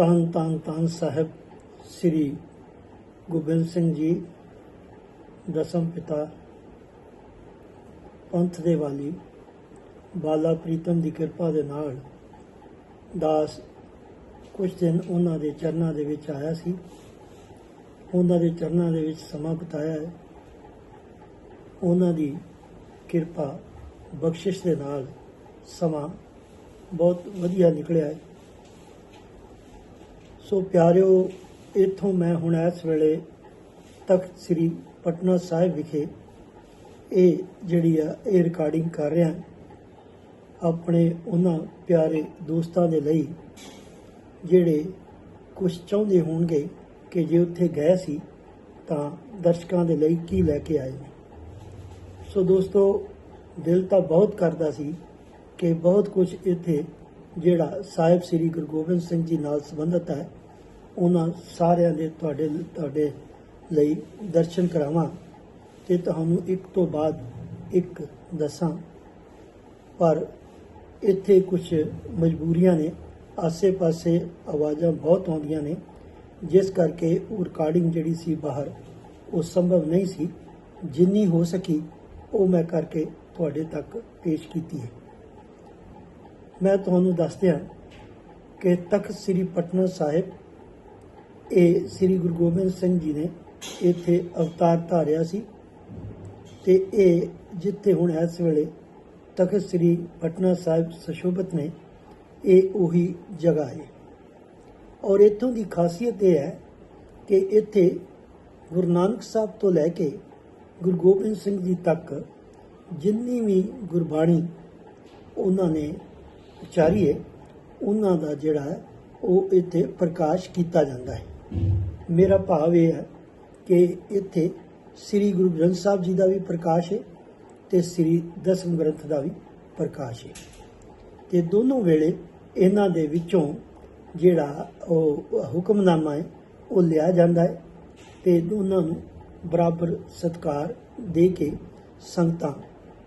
ਤਨ ਤਨ ਤਨ ਸਾਹਿਬ ਸ੍ਰੀ ਗੋਬਿੰਦ ਸਿੰਘ ਜੀ, ਦਸਮ ਪਿਤਾ, ਪੰਥ ਦੇ ਵਾਲੀ, ਬਾਲਾ ਪ੍ਰੀਤਮ ਦੀ ਕਿਰਪਾ ਦੇ ਨਾਲ ਦਾਸ ਕੁਝ ਦਿਨ ਉਹਨਾਂ ਦੇ ਚਰਨਾਂ ਦੇ ਵਿੱਚ ਆਇਆ ਸੀ। ਉਹਨਾਂ ਦੇ ਚਰਨਾਂ ਦੇ ਵਿੱਚ ਸਮਾਂ ਬਿਤਾਇਆ ਹੈ। ਉਹਨਾਂ ਦੀ ਕਿਰਪਾ ਬਖਸ਼ਿਸ਼ ਦੇ ਨਾਲ ਸਮਾਂ ਬਹੁਤ ਵਧੀਆ ਨਿਕਲਿਆ ਹੈ। ਸੋ ਪਿਆਰਿਓ, ਇੱਥੋਂ ਮੈਂ ਹੁਣ ਇਸ ਵੇਲੇ ਤਖਤ ਸ੍ਰੀ ਪਟਨਾ ਸਾਹਿਬ ਵਿਖੇ ਇਹ ਜਿਹੜੀ ਆ, ਇਹ ਰਿਕਾਰਡਿੰਗ ਕਰ ਰਿਹਾ ਆਪਣੇ ਉਹਨਾਂ ਪਿਆਰੇ ਦੋਸਤਾਂ ਦੇ ਲਈ ਜਿਹੜੇ ਕੁਝ ਚਾਹੁੰਦੇ ਹੋਣਗੇ ਕਿ ਜੇ ਉੱਥੇ ਗਏ ਸੀ, ਤਾਂ ਦਰਸ਼ਕਾਂ ਦੇ ਲਈ ਕੀ ਲੈ ਕੇ ਆਏ ਸੋ ਦੋਸਤੋ, ਦਿਲ ਤਾਂ ਬਹੁਤ ਕਰਦਾ ਸੀ ਕਿ ਬਹੁਤ ਕੁਝ ਇੱਥੇ ਜਿਹੜਾ ਸਾਹਿਬ ਸ੍ਰੀ ਗੁਰੂ ਗੋਬਿੰਦ ਸਿੰਘ ਜੀ ਨਾਲ ਸੰਬੰਧਿਤ ਹੈ ਉਹਨਾਂ ਸਾਰਿਆਂ ਦੇ ਤੁਹਾਡੇ ਤੁਹਾਡੇ ਲਈ ਦਰਸ਼ਨ ਕਰਾਵਾਂ ਤੇ ਤੁਹਾਨੂੰ ਇੱਕ ਤੋਂ ਬਾਅਦ ਇੱਕ ਦੱਸਾਂ। ਪਰ ਇੱਥੇ ਕੁਝ ਮਜਬੂਰੀਆਂ ਨੇ। ਆਸੇ-ਪਾਸੇ ਆਵਾਜ਼ਾਂ ਬਹੁਤ ਆਉਂਦੀਆਂ ਨੇ। ਜਿਸ ਕਰਕੇ ਉਹ ਰਿਕਾਰਡਿੰਗ ਜਿਹੜੀ ਸੀ ਬਾਹਰ, ਉਹ ਸੰਭਵ ਨਹੀਂ ਸੀ। ਜਿੰਨੀ ਹੋ ਸਕੀ, ਉਹ ਮੈਂ ਕਰਕੇ ਤੁਹਾਡੇ ਤੱਕ ਪੇਸ਼ ਕੀਤੀ ਹੈ। ਮੈਂ ਤੁਹਾਨੂੰ ਦੱਸਦਿਆਂ ਕਿ ਤਖਤ ਸ੍ਰੀ ਪਟਨਾ ਸਾਹਿਬ ਇਹ ਸ੍ਰੀ ਗੁਰੂ ਗੋਬਿੰਦ ਸਿੰਘ ਜੀ ਨੇ ਇੱਥੇ ਅਵਤਾਰ ਧਾਰਿਆ ਸੀ ਤੇ ਇਹ ਜਿੱਥੇ ਹੁਣ ਇਸ ਵੇਲੇ ਤਖਤ ਸ੍ਰੀ ਪਟਨਾ ਸਾਹਿਬ ਸੁਸ਼ੋਭਿਤ ਨੇ, ਇਹ ਉਹੀ ਜਗ੍ਹਾ ਹੈ। ਔਰ ਇੱਥੋਂ ਦੀ ਖਾਸੀਅਤ ਇਹ ਹੈ ਕਿ ਇੱਥੇ ਗੁਰੂ ਨਾਨਕ ਸਾਹਿਬ ਤੋਂ ਲੈ ਕੇ ਗੁਰੂ ਗੋਬਿੰਦ ਸਿੰਘ ਜੀ ਤੱਕ ਜਿੰਨੀ ਵੀ ਗੁਰਬਾਣੀ ਉਹਨਾਂ ਨੇ ਉਚਾਰੀ ਹੈ, ਉਹਨਾਂ ਦਾ ਜਿਹੜਾ ਉਹ ਇੱਥੇ ਪ੍ਰਕਾਸ਼ ਕੀਤਾ ਜਾਂਦਾ ਹੈ। ਮੇਰਾ ਭਾਵ ਇਹ ਹੈ ਕਿ ਇੱਥੇ ਸ੍ਰੀ ਗੁਰੂ ਗ੍ਰੰਥ ਸਾਹਿਬ ਜੀ ਦਾ ਵੀ ਪ੍ਰਕਾਸ਼ ਹੈ ਤੇ ਸ੍ਰੀ ਦਸਮ ਗ੍ਰੰਥ ਦਾ ਵੀ ਪ੍ਰਕਾਸ਼ ਹੈ। ਤੇ ਦੋਨੋਂ ਵੇਲੇ ਇਹਨਾਂ ਦੇ ਵਿੱਚੋਂ ਜਿਹੜਾ ਉਹ ਹੁਕਮਨਾਮਾ ਹੈ, ਉਹ ਲਿਆ ਜਾਂਦਾ ਹੈ ਤੇ ਦੋਨਾਂ ਨੂੰ ਬਰਾਬਰ ਸਤਕਾਰ ਦੇ ਕੇ ਸੰਗਤਾਂ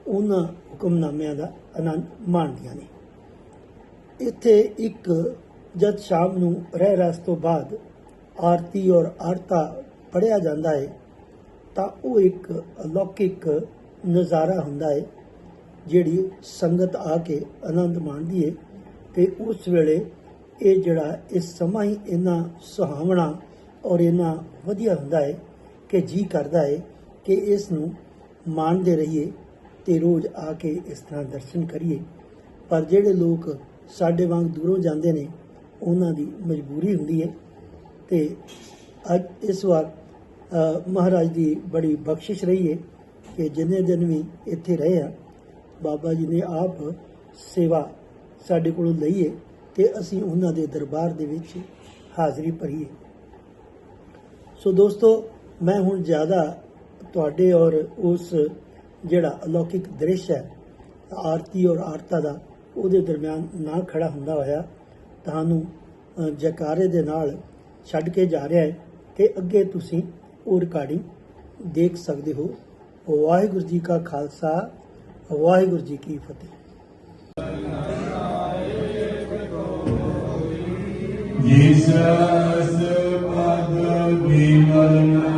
ਉਹਨਾਂ ਹੁਕਮਨਾਮਿਆਂ ਦਾ ਆਨੰਦ ਮਾਣਦੀਆਂ ਨੇ। ਇੱਥੇ ਇੱਕ ਜਦ ਸ਼ਾਮ ਨੂੰ ਰਹਿ ਰਸ ਤੋਂ ਬਾਅਦ ਆਰਤੀ ਔਰ ਆਰਤਾ ਪੜਿਆ ਜਾਂਦਾ ਹੈ ਤਾਂ ਉਹ ਇੱਕ ਅਲੌਕਿਕ ਨਜ਼ਾਰਾ ਹੁੰਦਾ ਹੈ ਜਿਹੜੀ ਸੰਗਤ ਆ ਕੇ ਆਨੰਦ ਮਾਣਦੀ ਹੈ ਤੇ ਉਸ ਵੇਲੇ ਇਹ ਜਿਹੜਾ ਇਸ ਸਮਾਂ ਹੀ ਇੰਨਾ ਸੁਹਾਵਣਾ ਔਰ ਇੰਨਾ ਵਧੀਆ ਹੁੰਦਾ ਹੈ ਕਿ ਜੀ ਕਰਦਾ ਹੈ ਕਿ ਇਸ ਨੂੰ ਮਾਣਦੇ ਰਹੀਏ ਤੇ ਰੋਜ਼ ਆ ਕੇ ਇਸ ਤਰ੍ਹਾਂ ਦਰਸ਼ਨ ਕਰੀਏ। ਪਰ ਜਿਹੜੇ ਲੋਕ ਸਾਡੇ ਵਾਂਗ ਦੂਰੋਂ ਜਾਂਦੇ ਨੇ, ਉਹਨਾਂ ਦੀ ਮਜਬੂਰੀ ਹੁੰਦੀ ਹੈ ਤੇ ਅੱਜ ਇਸ ਵਾਰ ਮਹਾਰਾਜ ਦੀ ਬੜੀ ਬਖਸ਼ਿਸ਼ ਰਹੀ ਹੈ ਕਿ ਜਿੰਨੇ ਦਿਨ ਵੀ ਇੱਥੇ ਰਹੇ ਆ ਬਾਬਾ ਜੀ ਨੇ ਆਪ ਸੇਵਾ ਸਾਡੇ ਕੋਲੋਂ ਲਈ ਹੈ ਤੇ ਅਸੀਂ ਉਹਨਾਂ ਦੇ ਦਰਬਾਰ ਦੇ ਵਿੱਚ ਹਾਜ਼ਰੀ ਭਰੀਏ ਸੋ ਦੋਸਤੋ ਮੈਂ ਹੁਣ ਜ਼ਿਆਦਾ ਤੁਹਾਡੇ ਔਰ ਉਸ ਜਿਹੜਾ ਅਲੌਕਿਕ ਦ੍ਰਿਸ਼ ਹੈ ਆਰਤੀ ਔਰ ਆਰਤਾ ਦਾ ਉਹਦੇ ਦਰਮਿਆਨ ਨਾ ਖੜਾ ਹੁੰਦਾ ਹੋਇਆ ਤੁਹਾਨੂੰ ਅ, ਜੈਕਾਰੇ ਦੇ ਨਾਲ ਛੱਡ ਕੇ ਜਾ ਰਿਹਾ ਹੈ ਤੇ ਅੱਗੇ ਤੁਸੀਂ ਉਹ ਰਿਕਾਰਡਿੰਗ ਦੇਖ ਸਕਦੇ ਹੋ। ਵਾਹਿਗੁਰੂ ਜੀ ਕਾ ਖਾਲਸਾ, ਵਾਹਿਗੁਰੂ ਜੀ ਕੀ ਫਤਿਹ। Jesus ਪਦ ਬਿਮਲ ਮਨ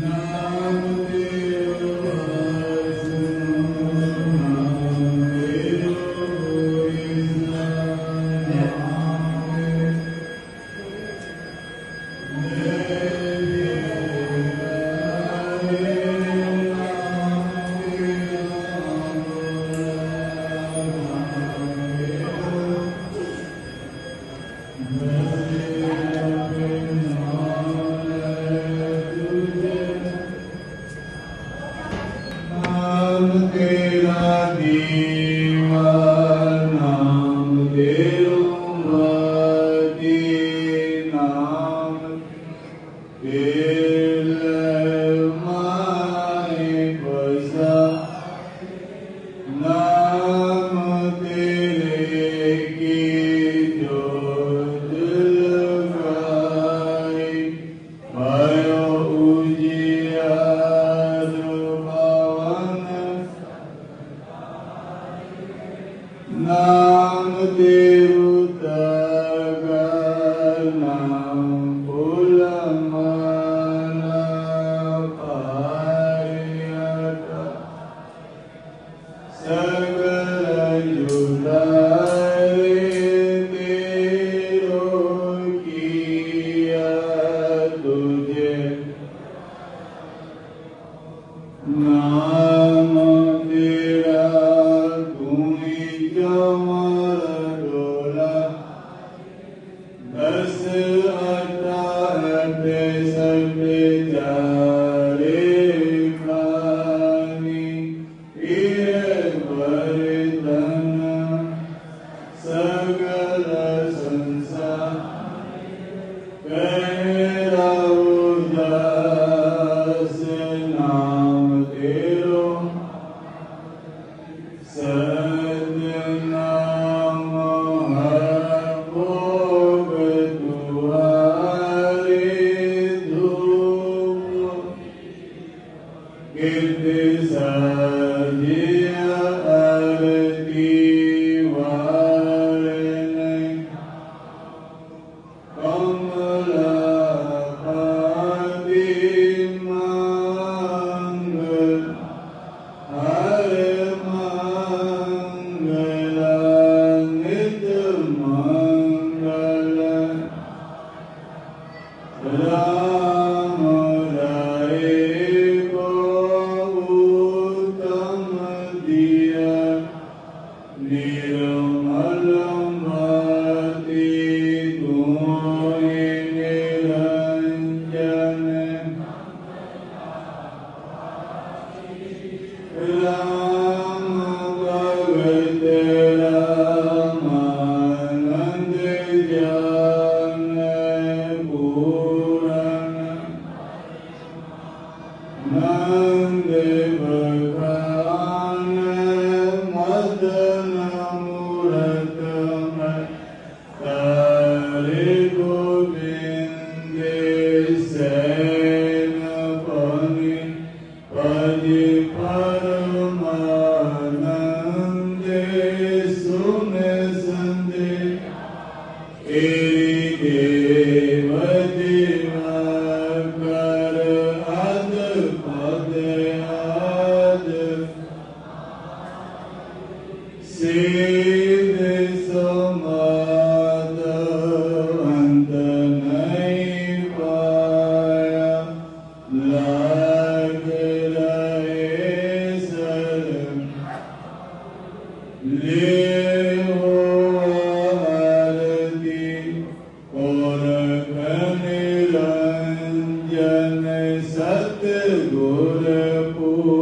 No. the. Peter.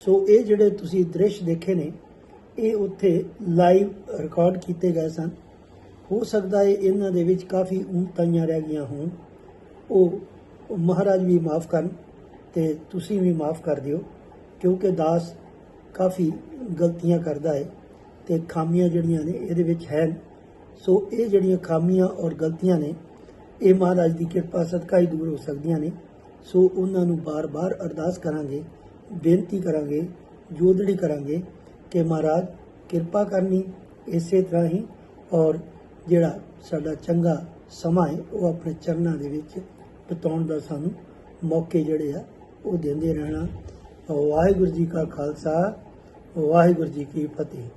ਸੋ ਇਹ ਜਿਹੜੇ ਤੁਸੀਂ ਦ੍ਰਿਸ਼ ਦੇਖੇ ਨੇ, ਇਹ ਉੱਥੇ ਲਾਈਵ ਰਿਕਾਰਡ ਕੀਤੇ ਗਏ ਸਨ। ਹੋ ਸਕਦਾ ਹੈ ਇਹਨਾਂ ਦੇ ਵਿੱਚ ਕਾਫੀ ਊਂਤਾਈਆਂ ਰਹਿ ਗਈਆਂ ਹੋਣ। ਉਹ ਮਹਾਰਾਜ ਵੀ ਮਾਫ ਕਰਨ ਤੇ ਤੁਸੀਂ ਵੀ ਮਾਫ ਕਰ ਦਿਓ, ਕਿਉਂਕਿ ਦਾਸ ਕਾਫੀ ਗਲਤੀਆਂ ਕਰਦਾ ਹੈ। ਤੇ ਖਾਮੀਆਂ ਜਿਹੜੀਆਂ ਨੇ, ਇਹਦੇ ਵਿੱਚ ਹੈ ਸੋ ਇਹ ਜਿਹੜੀਆਂ ਖਾਮੀਆਂ ਔਰ ਗਲਤੀਆਂ ਨੇ, ਇਹ ਮਹਾਰਾਜ ਦੀ ਕਿਰਪਾ ਸਦਕਾ ਹੀ ਦੂਰ ਹੋ ਸਕਦੀਆਂ ਨੇ। ਸੋ ਉਹਨਾਂ ਨੂੰ ਬਾਰ-ਬਾਰ ਅਰਦਾਸ ਕਰਾਂਗੇ, ਬੇਨਤੀ ਕਰਾਂਗੇ ਜੋਦੜੀ ਕਰਾਂਗੇ ਕਿ ਮਹਾਰਾਜ ਕਿਰਪਾ ਕਰਨੀ ਇਸੇ ਤਰ੍ਹਾਂ ਹੀ ਔਰ ਜਿਹੜਾ ਸਾਡਾ ਚੰਗਾ ਸਮਾਂ ਹੈ, ਉਹ ਆਪਣੇ ਚਰਨਾਂ ਦੇ ਵਿੱਚ ਬਿਤਾਉਣ ਦਾ ਸਾਨੂੰ ਮੌਕੇ ਜਿਹੜੇ ਆ, ਉਹ ਦਿੰਦੇ ਰਹਿਣਾ। ਵਾਹਿਗੁਰੂ ਜੀ ਕਾ ਖਾਲਸਾ, ਵਾਹਿਗੁਰੂ ਜੀ ਕੀ ਫਤਿਹ।